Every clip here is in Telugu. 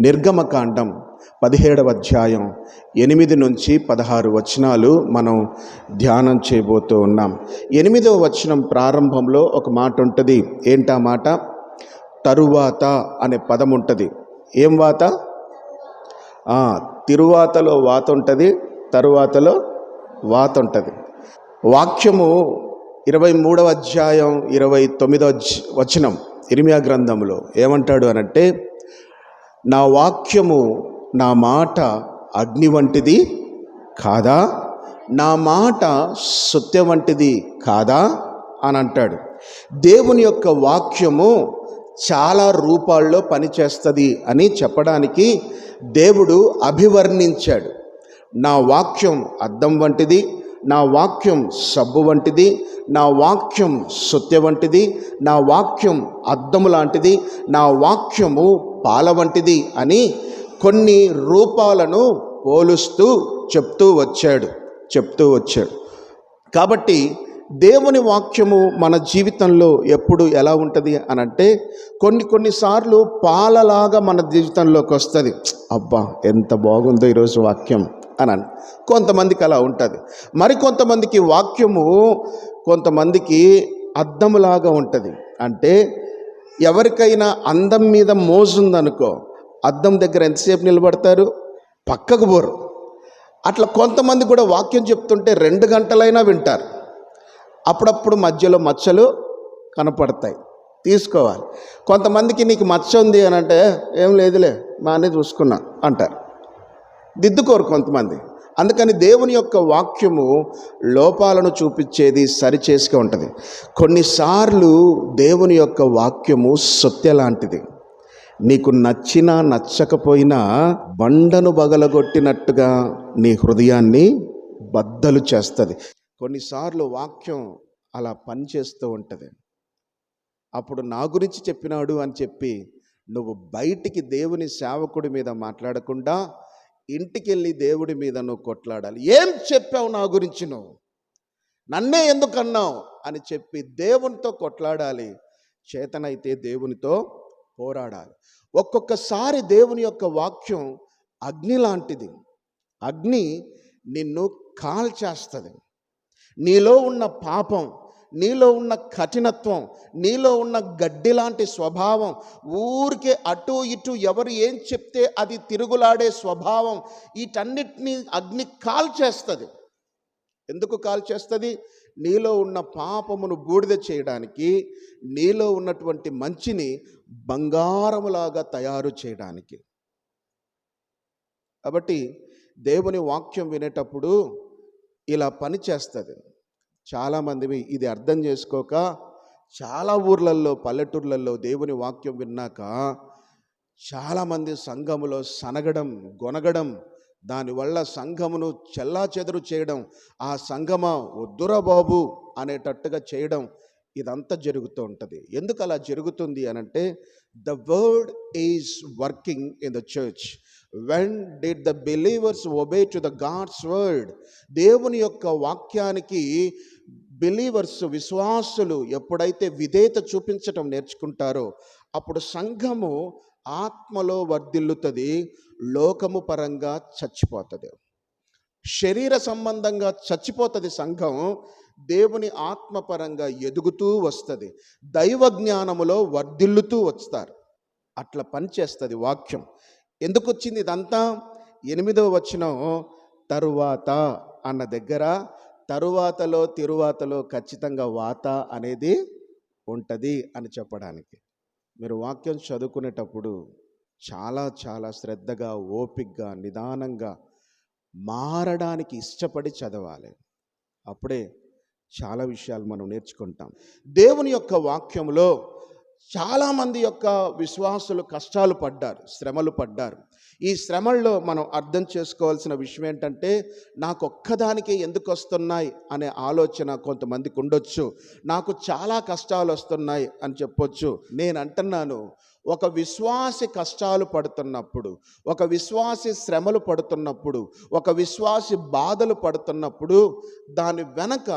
నిర్గమకాండం పదిహేడవ అధ్యాయం ఎనిమిది నుంచి పదహారు వచనాలు మనం ధ్యానం చేయబోతూ ఉన్నాం. ఎనిమిదవ వచనం ప్రారంభంలో ఒక మాట ఉంటుంది. ఏంటా మాట? తరువాత అనే పదం ఉంటుంది. ఏం వాత? తిరువాతలో వాత ఉంటుంది తరువాతలో వాత ఉంటుంది. వాక్యము ఇరవై మూడవ అధ్యాయం ఇరవై తొమ్మిదవ వచనం ఇరిమియా గ్రంథంలో ఏమంటాడు అనంటే నా వాక్యము నా మాట అగ్ని వంటిది కాదా? నా మాట సత్య వంటిది కాదా? అని అంటాడు. దేవుని యొక్క వాక్యము చాలా రూపాల్లో పనిచేస్తుంది అని చెప్పడానికి దేవుడు అభివర్ణించాడు. నా వాక్యం అద్దం వంటిది నా వాక్యం సబ్బు వంటిది నా వాక్యం సత్య వంటిది నా వాక్యం అద్దము లాంటిది నా వాక్యము పాల వంటిది అని కొన్ని రూపాలను పోలుస్తూ చెప్తూ వచ్చాడు చెప్తూ వచ్చాడు. కాబట్టి దేవుని వాక్యము మన జీవితంలో ఎప్పుడు ఎలా ఉంటుంది అని అంటే కొన్ని కొన్నిసార్లు పాలలాగా మన జీవితంలోకి వస్తుంది. అబ్బా ఎంత బాగుందో ఈరోజు వాక్యం అని కొంతమందికి అలా ఉంటుంది. మరి కొంతమందికి వాక్యము కొంతమందికి అద్దములాగా ఉంటుంది. అంటే ఎవరికైనా అందం మీద మోజుందనుకో అద్దం దగ్గర ఎంతసేపు నిలబడతారు? పక్కకు పోరు. అట్లా కొంతమంది కూడా వాక్యం చెప్తుంటే రెండు గంటలైనా వింటారు. అప్పుడప్పుడు మధ్యలో మచ్చలు కనపడతాయి. తీసుకోవాలి. కొంతమందికి నీకు మచ్చ ఉంది అని అంటే ఏం లేదులే మానే చూసుకున్నా అంటారు. దిద్దుకోరు కొంతమంది. అందుకని దేవుని యొక్క వాక్యము లోపాలను చూపించేది సరిచేసుగా ఉంటుంది. కొన్నిసార్లు దేవుని యొక్క వాక్యము సత్య లాంటిది నీకు నచ్చినా నచ్చకపోయినా బండను బగలగొట్టినట్టుగా నీ హృదయాన్ని బద్దలు చేస్తుంది. కొన్నిసార్లు వాక్యం అలా పనిచేస్తూ ఉంటుంది. అప్పుడు నా గురించి చెప్పినాడు అని చెప్పి నువ్వు బయటికి దేవుని సేవకుడి మీద మాట్లాడకుండా ఇంటికి వెళ్ళి దేవుడి మీద నువ్వు కొట్లాడాలి. ఏం చెప్పావు నా గురించి నువ్వు? నన్నే ఎందుకు అన్నావు? అని చెప్పి దేవునితో కొట్లాడాలి. చేతనైతే దేవునితో పోరాడాలి. ఒక్కొక్కసారి దేవుని యొక్క వాక్యం అగ్ని లాంటిది. అగ్ని నిన్ను కాల్చేస్తుంది. నీలో ఉన్న పాపం నీలో ఉన్న కఠినత్వం నీలో ఉన్న గడ్డి లాంటి స్వభావం ఊరికే అటు ఇటు ఎవరు ఏం చెప్తే అది తిరుగులాడే స్వభావం వీటన్నిటినీ అగ్ని కాల్చేస్తుంది. ఎందుకు కాల్చేస్తుంది? నీలో ఉన్న పాపమును బూడిద చేయడానికి నీలో ఉన్నటువంటి మంచిని బంగారములాగా తయారు చేయడానికి. కాబట్టి దేవుని వాక్యం వినేటప్పుడు ఇలా పని చేస్తుంది చాలామంది ఇది అర్థం చేసుకోక చాలా ఊర్లలో పల్లెటూర్లలో దేవుని వాక్యం విన్నాక చాలామంది సంఘములో సనగడం గొనగడం దానివల్ల సంఘమును చెల్లా చెదరు చేయడం ఆ సంఘమ వద్దురా బాబు అనేటట్టుగా చేయడం ఇదంతా జరుగుతూ ఉంటుంది. ఎందుకు అలా జరుగుతుంది అనంటే the word is working in the church. When did the believers obey to the God's word దేవుని యొక్క వాక్యానికి బిలీవర్స్ విశ్వాసులు ఎప్పుడైతే విధేయత చూపించటం నేర్చుకుంటారో అప్పుడు సంఘము ఆత్మలో వర్ధిల్లుతుంది లోకము పరంగా చచ్చిపోతుంది. శరీర సంబంధంగా చచ్చిపోతుంది సంఘం దేవుని ఆత్మపరంగా ఎదుగుతూ వస్తుంది. దైవ జ్ఞానములో వర్ధిల్లుతూ వస్తారు. అట్లా పనిచేస్తుంది వాక్యం. ఎందుకు వచ్చింది ఇదంతా? ఎనిమిదవ వచనం తరువాత అన్న దగ్గర తరువాతలో తిరువాతలో ఖచ్చితంగా వాత అనేది ఉంటుంది అని చెప్పడానికి. మీరు వాక్యం చదువుకునేటప్పుడు చాలా చాలా శ్రద్ధగా ఓపిగ్గా నిదానంగా మారడానికి ఇష్టపడి చదవాలి. అప్పుడే చాలా విషయాలు మనం నేర్చుకుంటాం. దేవుని యొక్క వాక్యంలో చాలామంది యొక్క విశ్వాసులు కష్టాలు పడ్డారు శ్రమలు పడ్డారు. ఈ శ్రమల్లో మనం అర్థం చేసుకోవాల్సిన విషయం ఏంటంటే నాకు ఒక్కదానికే ఎందుకు వస్తున్నాయి అనే ఆలోచన కొంతమందికి ఉండొచ్చు. నాకు చాలా కష్టాలు వస్తున్నాయి అని చెప్పొచ్చు. నేను అంటున్నాను ఒక విశ్వాసి కష్టాలు పడుతున్నప్పుడు ఒక విశ్వాసి శ్రమలు పడుతున్నప్పుడు ఒక విశ్వాసి బాధలు పడుతున్నప్పుడు దాని వెనక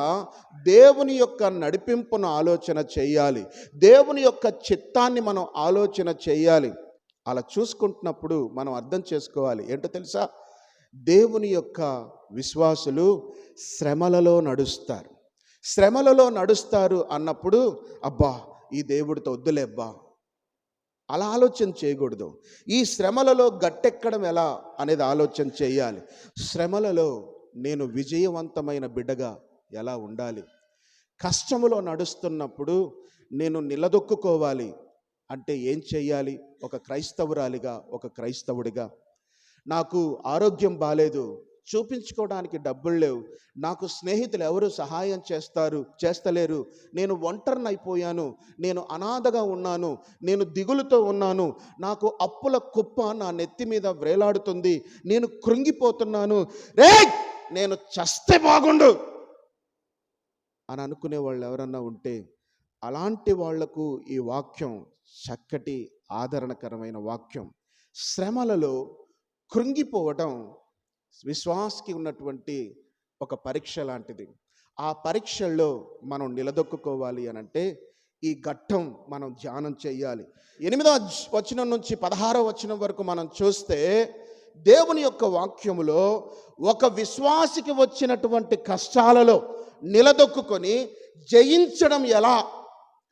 దేవుని యొక్క నడిపింపును ఆలోచన చేయాలి. దేవుని యొక్క చిత్తాన్ని మనం ఆలోచన చేయాలి. అలా చూసుకుంటున్నప్పుడు మనం అర్థం చేసుకోవాలి. ఏంటో తెలుసా? దేవుని యొక్క విశ్వాసులు శ్రమలలో నడుస్తారు. శ్రమలలో నడుస్తారు అన్నప్పుడు అబ్బా ఈ దేవుడితో వద్దులే అబ్బా. అలా ఆలోచన చేయకూడదు. ఈ శ్రమలలో గట్టెక్కడం ఎలా అనేది ఆలోచన చేయాలి. శ్రమలలో నేను విజయవంతమైన బిడ్డగా ఎలా ఉండాలి? కష్టములో నడుస్తున్నప్పుడు నేను నిలదొక్కుకోవాలి. అంటే ఏం చెయ్యాలి? ఒక క్రైస్తవురాలిగా ఒక క్రైస్తవుడిగా. నాకు ఆరోగ్యం బాగాలేదు చూపించుకోవడానికి డబ్బులు లేవు నాకు స్నేహితులు ఎవరు సహాయం చేస్తారు చేస్తలేరు నేను ఒంటరిని అయిపోయాను నేను అనాథగా ఉన్నాను నేను దిగులుతో ఉన్నాను నాకు అప్పుల కుప్ప నా నెత్తి మీద వ్రేలాడుతుంది నేను కృంగిపోతున్నాను రే నేను చస్తే బాగుండు! అని అనుకునే వాళ్ళు ఎవరన్నా ఉంటే అలాంటి వాళ్ళకు ఈ వాక్యం చక్కటి ఆదరణకరమైన వాక్యం. శ్రమలలో కృంగిపోవటం విశ్వాసకి ఉన్నటువంటి ఒక పరీక్ష లాంటిది. ఆ పరీక్షల్లో మనం నిలదొక్కుకోవాలి అని అంటే ఈ ఘట్టం మనం ధ్యానం చేయాలి. ఎనిమిదో వచనం నుంచి పదహారో వచనం వరకు మనం చూస్తే దేవుని యొక్క వాక్యములో ఒక విశ్వాసికి వచ్చినటువంటి కష్టాలలో నిలదొక్కుకొని జయించడం ఎలా?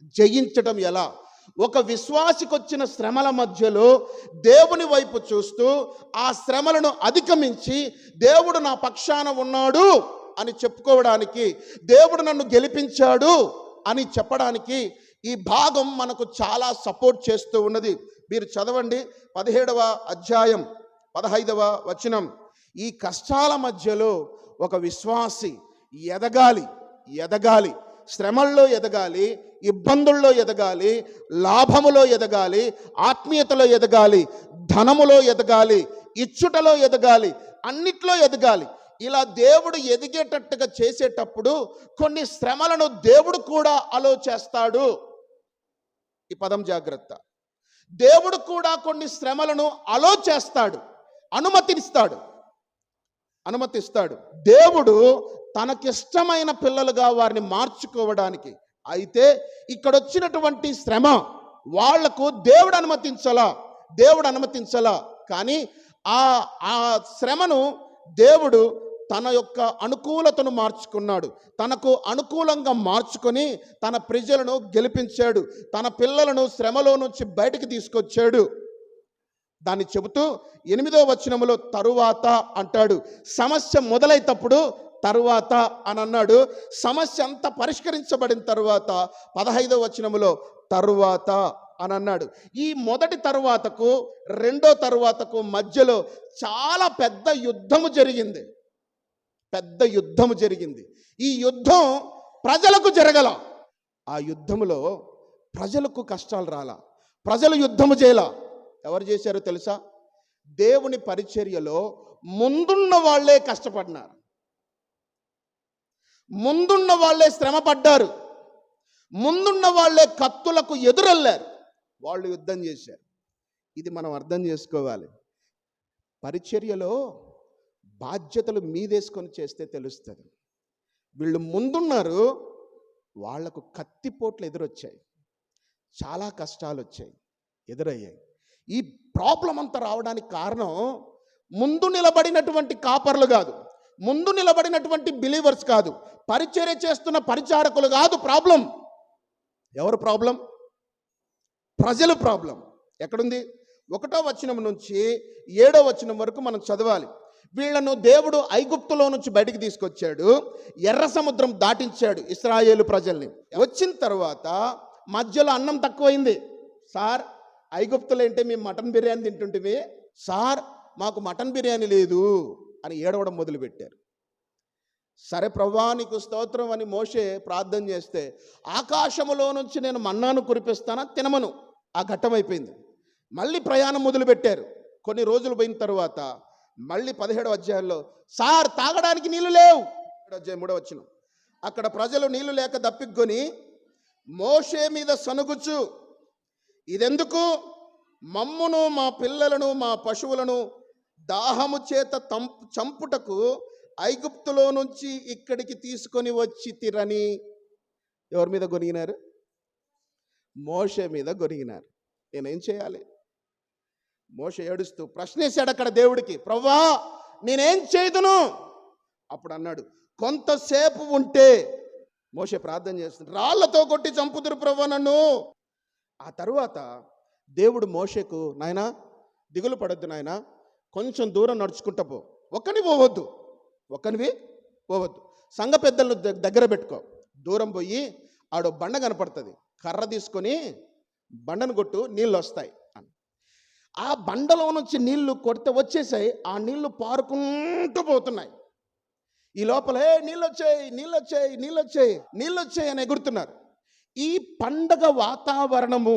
జయించడం ఎలా? ఒక విశ్వాసికొచ్చిన శ్రమల మధ్యలో దేవుని వైపు చూస్తూ ఆ శ్రమలను అధిగమించి దేవుడు నా పక్షాన ఉన్నాడు అని చెప్పుకోవడానికి దేవుడు నన్ను గెలిపించాడు అని చెప్పడానికి ఈ భాగం మనకు చాలా సపోర్ట్ చేస్తూ ఉన్నది. మీరు చదవండి. పదిహేడవ అధ్యాయం పదహైదవ వచనం. ఈ కష్టాల మధ్యలో ఒక విశ్వాసి ఎదగాలి ఎదగాలి. శ్రమల్లో ఎదగాలి ఇబ్బందుల్లో ఎదగాలి లాభములో ఎదగాలి ఆత్మీయతలో ఎదగాలి ధనములో ఎదగాలి ఇచ్చుటలో ఎదగాలి అన్నిట్లో ఎదగాలి. ఇలా దేవుడు ఎదిగేటట్టుగా చేసేటప్పుడు కొన్ని శ్రమలను దేవుడు కూడా అలో చేస్తాడు ఈ పదం జాగ్రత్త. దేవుడు కూడా కొన్ని శ్రమలను అలో చేస్తాడు అనుమతిస్తాడు అనుమతిస్తాడు. దేవుడు తనకిష్టమైన పిల్లలుగా వారిని మార్చుకోవడానికి. అయితే ఇక్కడ వచ్చినటువంటి శ్రమ వాళ్ళకు దేవుడు అనుమతించలా దేవుడు అనుమతించలా. కానీ ఆ ఆ శ్రమను దేవుడు తన యొక్క అనుకూలతను మార్చుకున్నాడు. తనకు అనుకూలంగా మార్చుకొని తన ప్రజలను గెలిపించాడు. తన పిల్లలను శ్రమలో నుంచి బయటికి తీసుకొచ్చాడు. దాన్ని చెబుతూ ఎనిమిదో వచనములో తరువాత అంటాడు సమస్య మొదలైతప్పుడు తరువాత అని అన్నాడు. సమస్య అంతా పరిష్కరించబడిన తరువాత పదహైదో వచనములో తరువాత అని అన్నాడు. ఈ మొదటి తరువాతకు రెండో తరువాతకు మధ్యలో చాలా పెద్ద యుద్ధము జరిగింది. పెద్ద యుద్ధము జరిగింది. ఈ యుద్ధం ప్రజలకు జరగల. ఆ యుద్ధములో ప్రజలకు కష్టాలు రాలా. ప్రజలు యుద్ధము చేయలా. ఎవరు చేశారో తెలుసా? దేవుని పరిచర్యలో ముందున్న వాళ్ళే కష్టపడినారు. ముందున్న వాళ్ళే శ్రమ పడ్డారు ముందున్న వాళ్ళే కత్తులకు ఎదురెళ్ళారు వాళ్ళు యుద్ధం చేశారు. ఇది మనం అర్థం చేసుకోవాలి. పరిచర్యలో బాధ్యతలు మీదేసుకొని చేస్తే తెలుస్తుంది. వీళ్ళు ముందున్నారు వాళ్ళకు కత్తిపోట్లు ఎదురొచ్చాయి. చాలా కష్టాలు వచ్చాయి ఎదురయ్యాయి. ఈ ప్రాబ్లం అంతా రావడానికి కారణం ముందు నిలబడినటువంటి కాపర్లు కాదు. ముందు నిలబడినటువంటి బిలీవర్స్ కాదు. పరిచర్య చేస్తున్న పరిచారకులు కాదు ప్రాబ్లం ఎవరు ప్రాబ్లం ప్రజలు ప్రాబ్లం ఎక్కడుంది? ఒకటో వచనం నుంచి ఏడో వచనం వరకు మనం చదవాలి. వీళ్ళను దేవుడు ఐగుప్తులో నుంచి బయటికి తీసుకొచ్చాడు. ఎర్ర సముద్రం దాటించాడు ఇస్రాయేలు ప్రజల్ని. వచ్చిన తర్వాత మధ్యలో అన్నం తక్కువైంది. సార్ ఐగుప్తులు ఏంటి మేము మటన్ బిర్యానీ తింటుంటివి సార్ మాకు మటన్ బిర్యానీ లేదు. అని ఏడవడం మొదలుపెట్టారు. సరే ప్రభా నీకు స్తోత్రం అని మోషే ప్రార్థన చేస్తే ఆకాశములో నుంచి నేను మన్నాను కురిపిస్తానా? తినమను. ఆ ఘట్టం అయిపోయింది. మళ్ళీ ప్రయాణం మొదలుపెట్టారు. కొన్ని రోజులు పోయిన తర్వాత మళ్ళీ పదిహేడవ అధ్యాయంలో సార్ తాగడానికి నీళ్ళు లేవు. అధ్యాయం మూడవ వచ్చిన అక్కడ ప్రజలు నీళ్ళు లేక దప్పిక్కొని మోషే మీద సనుగుచు. ఇదెందుకు? మమ్మును మా పిల్లలను మా పశువులను దాహము చేత తంపు చంపుటకు ఐగుప్తులో నుంచి ఇక్కడికి తీసుకొని వచ్చి తిరని ఎవరి మీద గొనిగినారు? మోషే మీద గొనిగినారు. నేనేం చేయాలి? మోష ఏడుస్తూ ప్రశ్నేశాడు అక్కడ దేవుడికి ప్రవ్వా నేనేం చేయదును? అప్పుడు అన్నాడు కొంతసేపు ఉంటే మోషే ప్రార్థన చేస్తుంది రాళ్ళతో కొట్టి చంపుతురు ప్రవ్వా నన్ను. ఆ తరువాత దేవుడు మోషేకు నాయనా దిగులు పడొద్దు నాయనా కొంచెం దూరం నడుచుకుంటా పో. ఒక్కని పోవద్దు. ఒక్కనివి పోవద్దు. సంఘ పెద్దలను దగ్గర పెట్టుకో. దూరం పోయి ఆడో బండ కనపడుతుంది. కర్ర తీసుకొని బండను కొట్టు నీళ్ళు వస్తాయి అని. ఆ బండలో నుంచి నీళ్ళు కొడితే వచ్చేసాయి. ఆ నీళ్ళు పారుకుంటూ పోతున్నాయి. ఈ లోపలే నీళ్ళు వచ్చాయి నీళ్ళు వచ్చాయి నీళ్ళు వచ్చాయి నీళ్ళు వచ్చాయి అని ఎగురుతున్నారు. ఈ పండగ వాతావరణము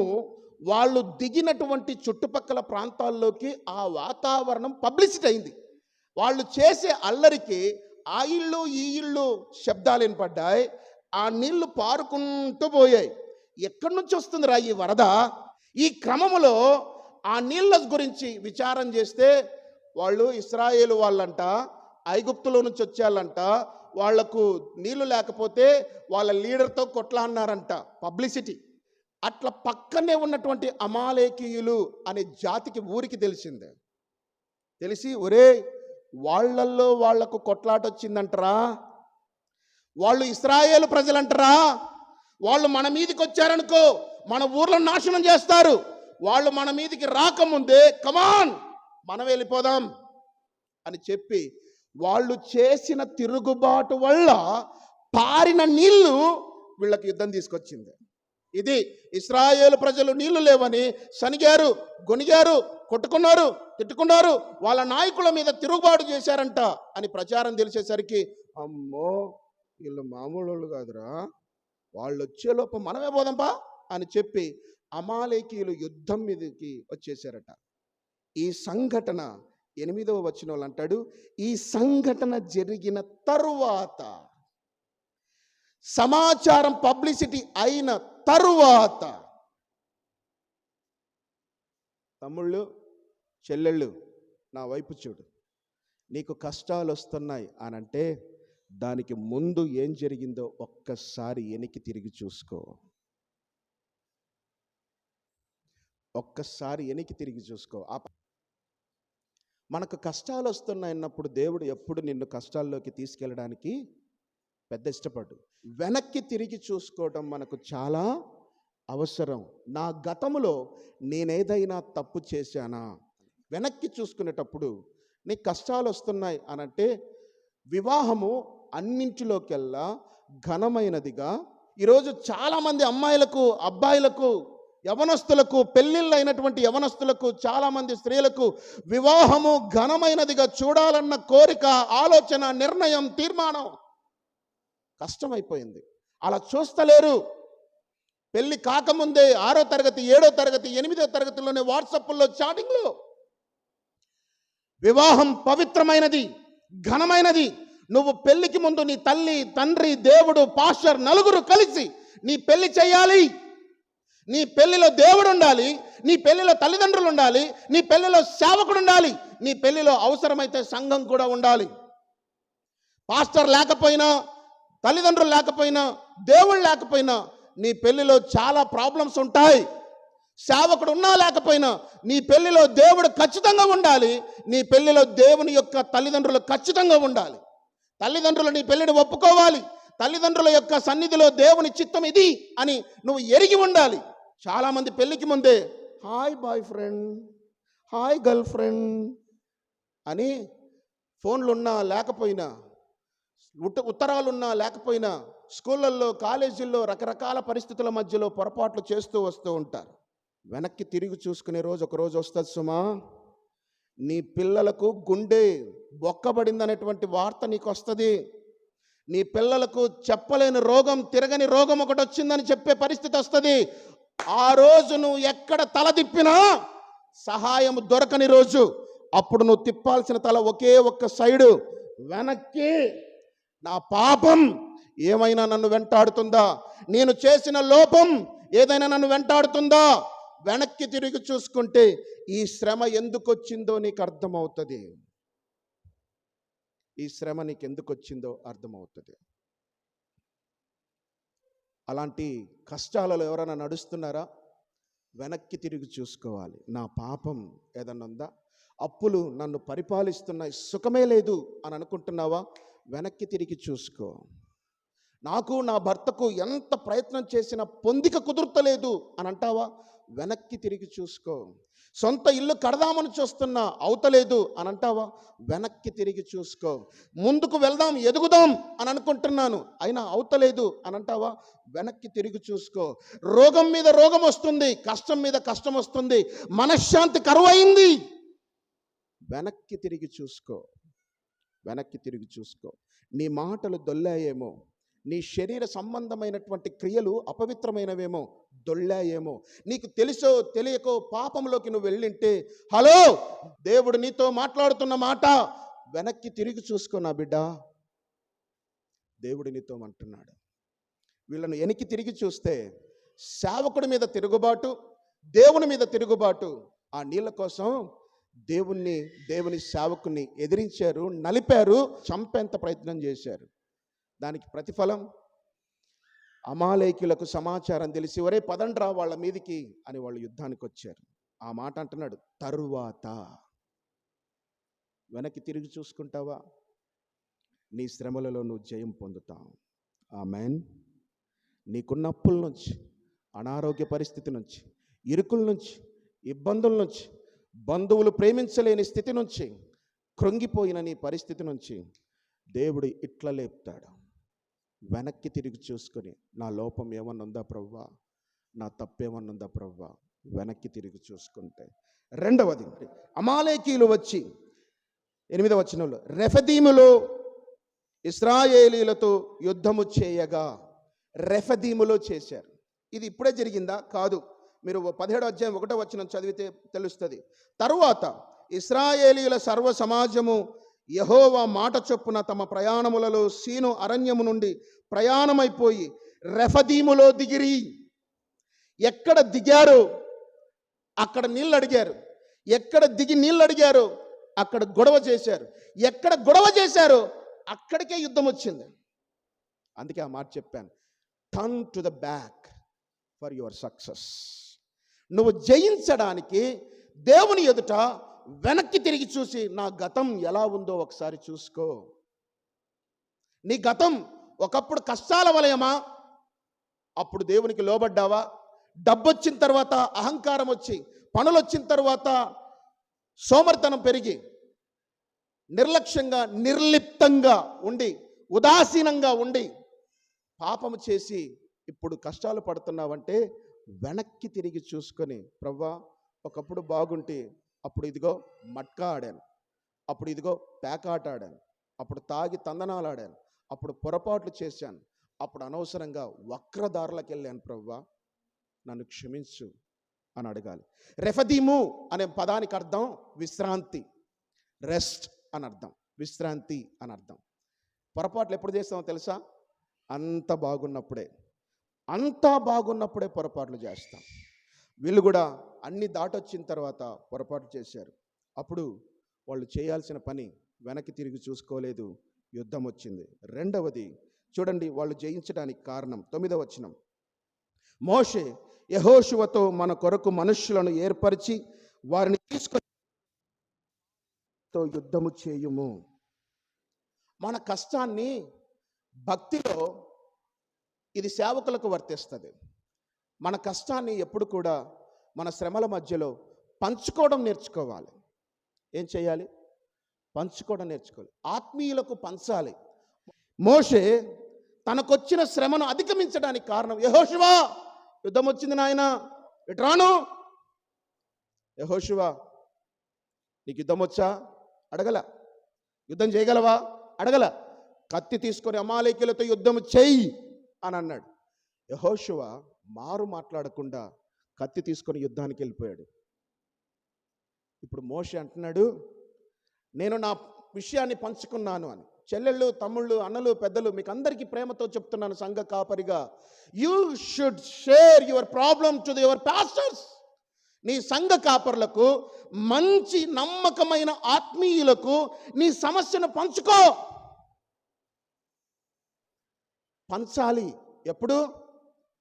వాళ్ళు దిగినటువంటి చుట్టుపక్కల ప్రాంతాల్లోకి ఆ వాతావరణం పబ్లిసిటీ అయింది. వాళ్ళు చేసే అల్లరికి ఆ ఇళ్ళు ఈ ఇళ్ళు శబ్దాలు వినపడ్డాయి ఆ నీళ్ళు పారుకుంటూ పోయాయి. ఎక్కడి నుంచి వస్తుందిరా ఈ వరద? ఈ క్రమములో ఆ నీళ్ళ గురించి విచారం చేస్తే వాళ్ళు ఇస్రాయేలు వాళ్ళంట ఐగుప్తులో నుంచి వచ్చేయాలంట వాళ్ళకు నీళ్ళు లేకపోతే వాళ్ళ లీడర్తో కొట్లాడినారంట పబ్లిసిటీ. అట్లా పక్కనే ఉన్నటువంటి అమాలేకీయులు అనే జాతికి ఊరికి తెలిసిందే. తెలిసి ఒరే వాళ్ళల్లో వాళ్ళకు కొట్లాట వచ్చిందంటరా వాళ్ళు ఇస్రాయేలు ప్రజలంటరా? వాళ్ళు మన మీదకి వచ్చారనుకో మన ఊర్లో నాశనం చేస్తారు. వాళ్ళు మన మీదకి రాకముందే కమాన్ మనం వెళ్ళిపోదాం అని చెప్పి వాళ్ళు చేసిన తిరుగుబాటు వల్ల పారిన నీళ్ళు వీళ్ళకి యుద్ధం తీసుకొచ్చింది. ఇది ఇస్రాయేల్ ప్రజలు నీళ్ళు లేవని సనిగారు గొనిగారు కొట్టుకున్నారు తిట్టుకున్నారు వాళ్ళ నాయకుల మీద తిరుగుబాటు చేశారంట అని ప్రచారం తెలిసేసరికి అమ్మో వీళ్ళు మామూలు వాళ్ళు కాదురా. వాళ్ళు వచ్చేలోపు మనమే పోదాంపా అని చెప్పి అమాలేకీయులు యుద్ధం మీదకి వచ్చేసారట ఈ సంఘటన ఎనిమిదవ వచ్చిన వాళ్ళు అంటాడు ఈ సంఘటన జరిగిన తరువాత సమాచారం పబ్లిసిటీ అయిన తరువాత తమ్ముళ్ళు చెల్లెళ్ళు నా వైపు చూడు. నీకు కష్టాలు వస్తున్నాయి అని అంటే దానికి ముందు ఏం జరిగిందో ఒక్కసారి వెనక్కి తిరిగి చూసుకో. ఒక్కసారి వెనక్కి తిరిగి చూసుకో. ఆ మనకు కష్టాలు వస్తున్నాయన్నప్పుడు దేవుడు ఎప్పుడు నిన్ను కష్టాల్లోకి తీసుకెళ్ళడానికి పెద్ద ఇష్టపడు వెనక్కి తిరిగి చూసుకోవడం మనకు చాలా అవసరం. నా గతములో నేనేదైనా తప్పు చేశానా? వెనక్కి చూసుకునేటప్పుడు నీ కష్టాలు వస్తున్నాయి అనంటే వివాహము అన్నింటిలోకెల్లా ఘనమైనదిగా ఈరోజు చాలామంది అమ్మాయిలకు అబ్బాయిలకు యవనస్తులకు పెళ్ళిళ్ళు అయినటువంటి యవనస్తులకు చాలామంది స్త్రీలకు వివాహము ఘనమైనదిగా చూడాలన్న కోరిక ఆలోచన నిర్ణయం తీర్మానం కష్టమైపోయింది. అలా చూస్తలేరు. పెళ్ళి కాకముందే ఆరో తరగతి ఏడో తరగతి ఎనిమిదో తరగతిలోనే వాట్సాప్లో చాటింగ్లో. వివాహం పవిత్రమైనది ఘనమైనది. నువ్వు పెళ్ళికి ముందు నీ తల్లి తండ్రి దేవుడు పాస్టర్ నలుగురు కలిసి నీ పెళ్ళి చేయాలి. నీ పెళ్ళిలో దేవుడు ఉండాలి నీ పెళ్ళిలో తల్లిదండ్రులు ఉండాలి నీ పెళ్ళిలో సేవకుడు ఉండాలి నీ పెళ్ళిలో అవసరమైతే సంఘం కూడా ఉండాలి. పాస్టర్ లేకపోయినా తల్లిదండ్రులు లేకపోయినా దేవుడు లేకపోయినా నీ పెళ్ళిలో చాలా ప్రాబ్లమ్స్ ఉంటాయి. సేవకుడు ఉన్నా లేకపోయినా నీ పెళ్ళిలో దేవుడు ఖచ్చితంగా ఉండాలి. నీ పెళ్ళిలో దేవుని యొక్క తల్లిదండ్రులు ఖచ్చితంగా ఉండాలి. తల్లిదండ్రులు నీ పెళ్ళిని ఒప్పుకోవాలి. తల్లిదండ్రుల యొక్క సన్నిధిలో దేవుని చిత్తం ఇది అని నువ్వు ఎరిగి ఉండాలి. చాలామంది పెళ్ళికి ముందే hi boy friend hi girl friend అని ఫోన్లు ఉన్నా లేకపోయినా ఉట్ట ఉత్తరాలున్నా లేకపోయినా స్కూళ్ళల్లో కాలేజీల్లో రకరకాల పరిస్థితుల మధ్యలో పొరపాట్లు చేస్తూ వస్తూ ఉంటారు. వెనక్కి తిరిగి చూసుకునే రోజు ఒక రోజు వస్తుంది సుమా. నీ పిల్లలకు గుండె బొక్కబడిందనేటువంటి వార్త నీకు వస్తుంది నీ పిల్లలకు చెప్పలేని రోగం తిరగని రోగం ఒకటి వచ్చిందని చెప్పే పరిస్థితి వస్తుంది. ఆ రోజు నువ్వు ఎక్కడ తల తిప్పినా సహాయం దొరకని రోజు. అప్పుడు నువ్వు తిప్పాల్సిన తల ఒకే ఒక్క సైడు వెనక్కి నా పాపం ఏమైనా నన్ను వెంటాడుతుందా? నేను చేసిన లోపం ఏదైనా నన్ను వెంటాడుతుందా? వెనక్కి తిరిగి చూసుకుంటే ఈ శ్రమ ఎందుకు వచ్చిందో నీకు అర్థమవుతుంది. ఈ శ్రమ నీకు ఎందుకు వచ్చిందో అర్థమవుతుంది. అలాంటి కష్టాలలో ఎవరైనా నడుస్తున్నారా? వెనక్కి తిరిగి చూసుకోవాలి. నా పాపం ఏదన్నా ఉందా అప్పులు నన్ను పరిపాలిస్తున్నాయి. సుఖమే లేదు అని అనుకుంటున్నావా? వెనక్కి తిరిగి చూసుకో. నాకు నా భర్తకు ఎంత ప్రయత్నం చేసినా పొందిక కుదుర్తలేదు అని అంటావా? వెనక్కి తిరిగి చూసుకో. సొంత ఇల్లు కడదామని చూస్తున్నా అవుతలేదు అని అంటావా? వెనక్కి తిరిగి చూసుకో. ముందుకు వెళ్దాం ఎదుగుదాం అని అనుకుంటున్నాను అయినా అవుతలేదు అని అంటావా? వెనక్కి తిరిగి చూసుకో. రోగం మీద రోగం వస్తుంది కష్టం మీద కష్టం వస్తుంది మనశ్శాంతి కరువైంది. వెనక్కి తిరిగి చూసుకో. వెనక్కి తిరిగి చూసుకో. నీ మాటలు దొల్లాయేమో నీ శరీర సంబంధమైనటువంటి క్రియలు అపవిత్రమైనవేమో దొల్లాయేమో. నీకు తెలుసో తెలియకో పాపంలోకి నువ్వు వెళ్ళింటే హలో దేవుడు నీతో మాట్లాడుతున్న మాట వెనక్కి తిరిగి చూసుకో నా బిడ్డ. దేవుడు నీతో అంటున్నాడు. వీళ్ళను వెనక్కి తిరిగి చూస్తే సేవకుడి మీద తిరుగుబాటు దేవుని మీద తిరుగుబాటు ఆ నీళ్ళ కోసం దేవుణ్ణి దేవుని సేవకుని ఎదిరించారు నలిపారు చంపేంత ప్రయత్నం చేశారు. దానికి ప్రతిఫలం అమాలేకులకు సమాచారం తెలిసి ఒరే పదండ్రా వాళ్ళ మీదికి అని వాళ్ళు యుద్ధానికి వచ్చారు. ఆ మాట అంటున్నాడు తరువాత వెనక్కి తిరిగి చూసుకుంటావా? నీ శ్రమలలో నువ్వు జయం పొందుతావు. ఆమెన్. నీకున్న అప్పుల నుంచి అనారోగ్య పరిస్థితి నుంచి ఇరుకుల నుంచి ఇబ్బందుల నుంచి బంధువులు ప్రేమించలేని స్థితి నుంచి కృంగిపోయిన నీ పరిస్థితి నుంచి దేవుడు ఇట్లా లేపుతాడు. వెనక్కి తిరిగి చూసుకొని నా లోపం ఏమన్నా ఉందా ప్రవ్వా? నా తప్పేమన్నా ఉందా ప్రవ్వా? వెనక్కి తిరిగి చూసుకుంటే. రెండవది అమాలేకీలు వచ్చి ఎనిమిదవ వచనంలో రెఫదీములో ఇస్రాయేలీలతో యుద్ధము చేయగా రెఫదీములో చేశారు. ఇది ఇప్పుడే జరిగిందా? కాదు. మీరు పదిహేడు అధ్యాయం ఒకటో వచ్చిన చదివితే తెలుస్తుంది. తరువాత ఇస్రాయేలీల సర్వ సమాజము యహోవా మాట చొప్పున తమ ప్రయాణములలో సీను అరణ్యము నుండి ప్రయాణమైపోయి రెఫదీములో దిగిరి. ఎక్కడ దిగారు అక్కడ నీళ్ళు అడిగారు. ఎక్కడ దిగి నీళ్ళు అడిగారు అక్కడ గొడవ చేశారు. ఎక్కడ గొడవ చేశారు అక్కడికే యుద్ధం వచ్చింది. అందుకే ఆ మాట చెప్పాను. Turn to the back for your success. నువ్వు జయించడానికి దేవుని ఎదుట వెనక్కి తిరిగి చూసి నా గతం ఎలా ఉందో ఒకసారి చూసుకో. నీ గతం ఒకప్పుడు కష్టాల వలయమా? అప్పుడు దేవునికి లోబడ్డావా? డబ్బు వచ్చిన తర్వాత అహంకారం వచ్చి పనులు వచ్చిన తర్వాత సోమర్తనం పెరిగి నిర్లక్ష్యంగా నిర్లిప్తంగా ఉండి ఉదాసీనంగా ఉండి పాపము చేసి ఇప్పుడు కష్టాలు పడుతున్నావంటే వెనక్కి తిరిగి చూసుకొని ప్రవ్వా ఒకప్పుడు బాగుంటే అప్పుడు ఇదిగో మట్కా ఆడాను. అప్పుడు ఇదిగో పేకాట ఆడాను. అప్పుడు తాగి తందనాలు ఆడాను. అప్పుడు పొరపాట్లు చేశాను. అప్పుడు అనవసరంగా వక్రదారులకు వెళ్ళాను ప్రవ్వా. నన్ను క్షమించు అని అడగాలి. రెఫదీము అనే పదానికి అర్థం విశ్రాంతి. రెస్ట్ అని అర్థం. విశ్రాంతి అని అర్థం. పొరపాట్లు ఎప్పుడు చేస్తామో తెలుసా? అంత బాగున్నప్పుడే. అంతా బాగున్నప్పుడే పొరపాట్లు చేస్తాం. వీళ్ళు కూడా అన్ని దాటొచ్చిన తర్వాత పొరపాటు చేశారు. అప్పుడు వాళ్ళు చేయాల్సిన పని వెనక్కి తిరిగి చూసుకోలేదు. యుద్ధం వచ్చింది. రెండవది చూడండి వాళ్ళు జయించడానికి కారణం. తొమ్మిదవ వచనం. మోషే యహోశువతో మన కొరకు మనుష్యులను ఏర్పరిచి వారిని తీసుకొని యుద్ధము చేయుము. మన కష్టాన్ని భక్తిలో ఇది సేవకులకు వర్తిస్తుంది. మన కష్టాన్ని ఎప్పుడు కూడా మన శ్రమల మధ్యలో పంచుకోవడం నేర్చుకోవాలి. ఏం చేయాలి? పంచుకోవడం నేర్చుకోవాలి. ఆత్మీయులకు పంచాలి. మోషే తనకొచ్చిన శ్రమను అధిగమించడానికి కారణం యహోశివా యుద్ధం వచ్చింది నాయన. ఎట్రాను యహోశివా నీకు యుద్ధం వచ్చా? అడగల. యుద్ధం చేయగలవా? అడగల. కత్తి తీసుకొని అమాలేకులతో యుద్ధం చేయి. అని అన్నాడు యహోశివ మారు మాట్లాడకుండా కత్తి తీసుకొని యుద్ధానికి వెళ్ళిపోయాడు. ఇప్పుడు మోష అంటున్నాడు నేను నా విషయాన్ని పంచుకున్నాను అని. చెల్లెళ్ళు తమ్ముళ్ళు అన్నలు పెద్దలు మీకు అందరికీ ప్రేమతో చెప్తున్నాను సంఘ కాపరిగా. You should share your problem to your pastors నీ సంఘ కాపరులకు మంచి నమ్మకమైన ఆత్మీయులకు నీ సమస్యను పంచుకో. పంచాలి. ఎప్పుడు?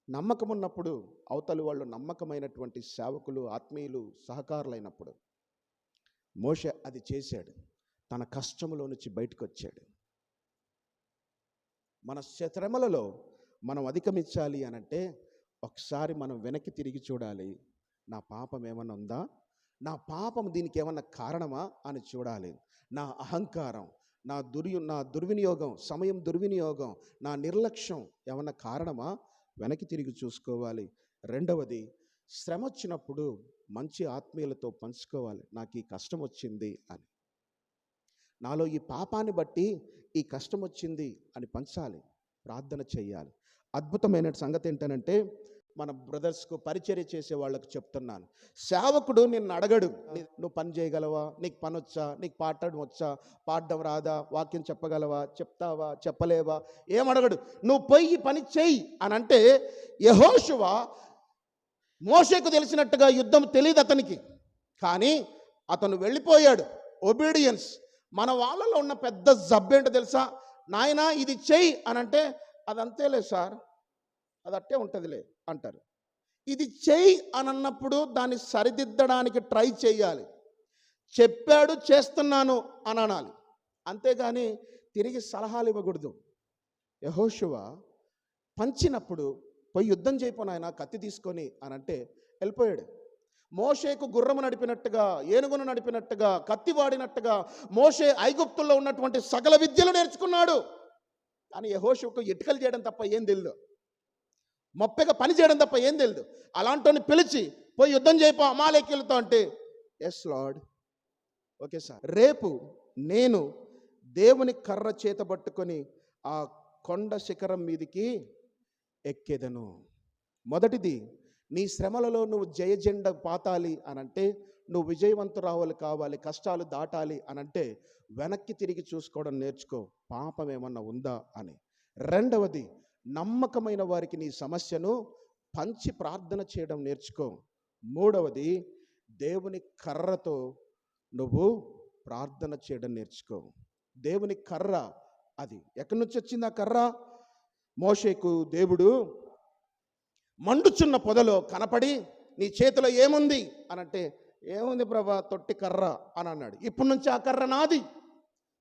నమ్మకం ఉన్నప్పుడు అవతలి వాళ్ళు నమ్మకమైనటువంటి సేవకులు ఆత్మీయులు సహకారులైనప్పుడు. మోషే అది చేశాడు. తన కష్టములో నుంచి బయటకు వచ్చాడు మన శ్రమలలో మనం అధిగమించాలి అనంటే ఒకసారి మనం వెనక్కి తిరిగి చూడాలి. నా పాపం ఏమన్నా ఉందా? నా పాపం దీనికి ఏమన్నా కారణమా? అని చూడాలి. నా అహంకారం నా దుర్యు నా దుర్వినియోగం సమయం దుర్వినియోగం నా నిర్లక్ష్యం ఏమన్నా కారణమా? వెనక్కి తిరిగి చూసుకోవాలి. రెండవది శ్రమ వచ్చినప్పుడు మంచి ఆత్మీయులతో పంచుకోవాలి. నాకు ఈ కష్టం వచ్చింది అని. నాలో ఈ పాపాన్ని బట్టి ఈ కష్టం వచ్చింది అని పంచాలి. ప్రార్థన చేయాలి. అద్భుతమైన సంగతి ఏంటంటే మన బ్రదర్స్కు పరిచర్య చేసే వాళ్ళకు చెప్తున్నాను. సేవకుడు నిన్ను అడగడు. నీ- నువ్వు పని చేయగలవా? నీకు పని వచ్చా? నీకు పాడటం వచ్చా? పాడడం రాదా? వాక్యం చెప్పగలవా? చెప్తావా? చెప్పలేవా? ఏమడగడు నువ్వు పోయి పని చెయ్యి అని అంటే యహోశువ మోషకు తెలిసినట్టుగా యుద్ధం తెలియదు అతనికి. కానీ అతను వెళ్ళిపోయాడు. ఒబీడియన్స్ మన వాళ్ళలో ఉన్న పెద్ద జబ్బేంటో తెలుసా? నాయనా ఇది చెయ్యి అని అంటే అదంతేలే సార్. అది అట్టే ఉంటుందిలే అంటారు. ఇది చేయి అని అన్నప్పుడు దాన్ని సరిదిద్దడానికి ట్రై చేయాలి. చెప్పాడు చేస్తున్నాను అని అనాలి అంతేగాని తిరిగి సలహాలు ఇవ్వకూడదు. యహోశివ పంచినప్పుడు పోయి యుద్ధం చేయపోను ఆయన కత్తి తీసుకొని అని అంటే వెళ్ళిపోయాడు. మోషేకు గుర్రము నడిపినట్టుగా ఏనుగును నడిపినట్టుగా కత్తి వాడినట్టుగా మోషే ఐగుప్తుల్లో ఉన్నటువంటి సకల విద్యలు నేర్చుకున్నాడు. కానీ యహోషుకు ఇటుకలు చేయడం తప్ప ఏం తెలియదు మొప్పగా పని చేయడం తప్ప ఏం తెలియదు అలాంటి పిలిచి పోయి యుద్ధం చేయపో అమాలేకీలతో అంటే ఎస్ లార్డ్ ఓకే సార్ రేపు నేను దేవుని కర్ర చేత పట్టుకొని ఆ కొండ శిఖరం మీదికి ఎక్కేదను. మొదటిది నీ శ్రమలలో నువ్వు జయజెండ పాతాలి అనంటే నువ్వు విజయవంతురావాలి కావాలి కష్టాలు దాటాలి అనంటే వెనక్కి తిరిగి చూసుకోవడం నేర్చుకో. పాపం ఏమన్నా ఉందా? అని. రెండవది నమ్మకమైన వారికి నీ సమస్యను పంచి ప్రార్థన చేయడం నేర్చుకో. మూడవది దేవుని కర్రతో నువ్వు ప్రార్థన చేయడం నేర్చుకో. దేవుని కర్ర అది. ఎక్కడి నుంచి వచ్చింది ఆ కర్ర? మోషేకు దేవుడు మండుచున్న పొదలో కనపడి నీ చేతిలో ఏముంది? అని అంటే ఏముంది ప్రభా? తొట్టి కర్ర అని అన్నాడు. ఇప్పటి నుంచి ఆ కర్ర నాది.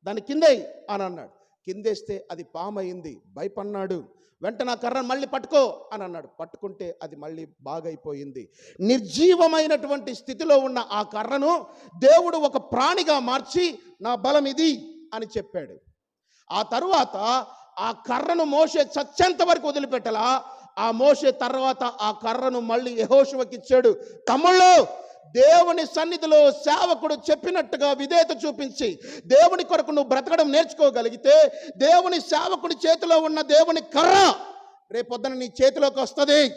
దాని కిందే అని అన్నాడు. కిందేస్తే అది పామైంది భయపడినాడు వెంటనే ఆ కర్రను మళ్ళీ పట్టుకో అని అన్నాడు. పట్టుకుంటే అది మళ్ళీ బాగైపోయింది. నిర్జీవమైనటువంటి స్థితిలో ఉన్న ఆ కర్రను దేవుడు ఒక ప్రాణిగా మార్చి నా బలం ఇది అని చెప్పాడు. ఆ తరువాత ఆ కర్రను మోసే చచ్చేంత వరకు వదిలిపెట్టలా. ఆ మోసే తర్వాత ఆ కర్రను మళ్ళీ యహోశువకి ఇచ్చాడు తమ్ముళ్ళు దేవుని సన్నిధిలో సేవకుడు చెప్పినట్టుగా విధేయత చూపించి దేవుని కొరకు నువ్వు బ్రతకడం నేర్చుకోగలిగితే దేవుని సేవకుడి చేతిలో ఉన్న దేవుని కర్ర రేపొద్దున నీ చేతిలోకి వస్తుంది.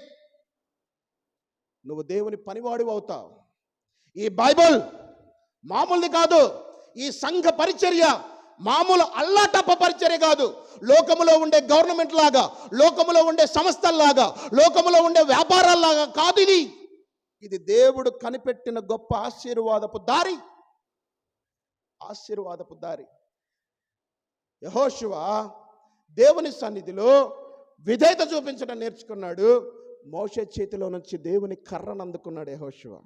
నువ్వు దేవుని పనివాడు అవుతావు. ఈ బైబుల్ మామూలుది కాదు. ఈ సంఘ పరిచర్య మామూలు అల్లాటప్ప పరిచర్య కాదు. లోకములో ఉండే గవర్నమెంట్ లాగా లోకములో ఉండే సంస్థల్లాగా లోకములో ఉండే వ్యాపారాల్లాగా కాదు ఇది. ఇది దేవుడు కనిపెట్టిన గొప్ప ఆశీర్వాదపు దారి. ఆశీర్వాదపు దారి. యహోశివ దేవుని సన్నిధిలో విధేయత చూపించడం నేర్చుకున్నాడు. మోషే చేతిలో నుంచి దేవుని కర్రను అందుకున్నాడు యహోశివ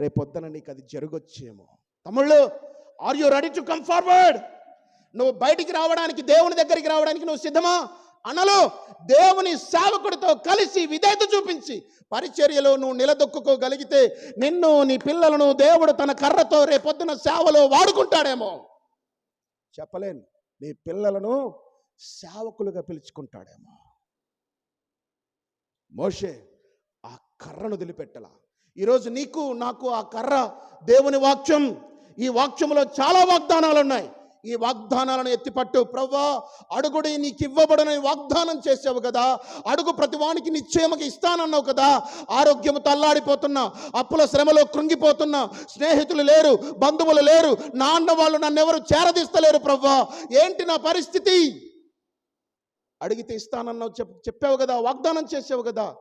రేపొద్దున నీకు అది జరగొచ్చేమో. తమ్ముళ్ళు are you ready to come forward నువ్వు బయటికి రావడానికి దేవుని దగ్గరికి రావడానికి నువ్వు సిద్ధమా? అనలో దేవుని సేవకుడితో కలిసి విధేయత చూపించి పరిచర్యలో నువ్వు నిలదొక్కుకోగలిగితే నిన్ను నీ పిల్లలను దేవుడు తన కర్రతో రేపొద్దున సేవలో వాడుకుంటాడేమో. చెప్పలేను. నీ పిల్లలను సేవకులుగా పిలుచుకుంటాడేమో. మోషే ఆ కర్రను వదిలిపెట్టలా. ఈరోజు నీకు నాకు ఆ కర్ర దేవుని వాక్యం ఈ వాక్యంలో చాలా వాగ్దానాలు ఉన్నాయి ఈ వాగ్దానాలను ఎత్తిపట్టు. ప్రవ్వా అడుగుడి నీకు ఇవ్వబడని వాగ్దానం చేసావు కదా. అడుగు ప్రతివానికి నిశ్చయముకి ఇస్తానన్నావు కదా. ఆరోగ్యము తల్లాడిపోతున్నా అప్పుల శ్రమలో కృంగిపోతున్నా స్నేహితులు లేరు బంధువులు లేరు నా అన్న వాళ్ళు నన్నెవరు చేరదీస్తలేరు ప్రవ్వా. ఏంటి నా పరిస్థితి? అడిగితే ఇస్తానన్నావు చెప్ చెప్పావు కదా వాగ్దానం చేసావు కదా.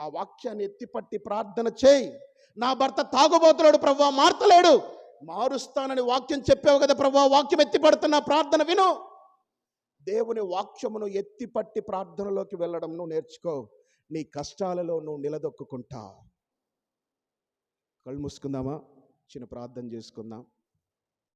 ఆ వాక్యాన్ని ఎత్తిపట్టి ప్రార్థన చేయి. నా భర్త తాగుబోతున్నాడు ప్రవ్వా మార్తలేడు. మారుస్తానని వాక్యం చెప్పావు కదా ప్రభా వాక్యం ఎత్తిపడుతున్న ప్రార్థన విను. దేవుని వాక్యమును ఎత్తిపట్టి ప్రార్థనలోకి వెళ్ళడం నువ్వు నేర్చుకో. నీ కష్టాలలో నువ్వు నిలదొక్కుంటా కళ్ళు మూసుకుందామా? చిన్న ప్రార్థన చేసుకుందాం.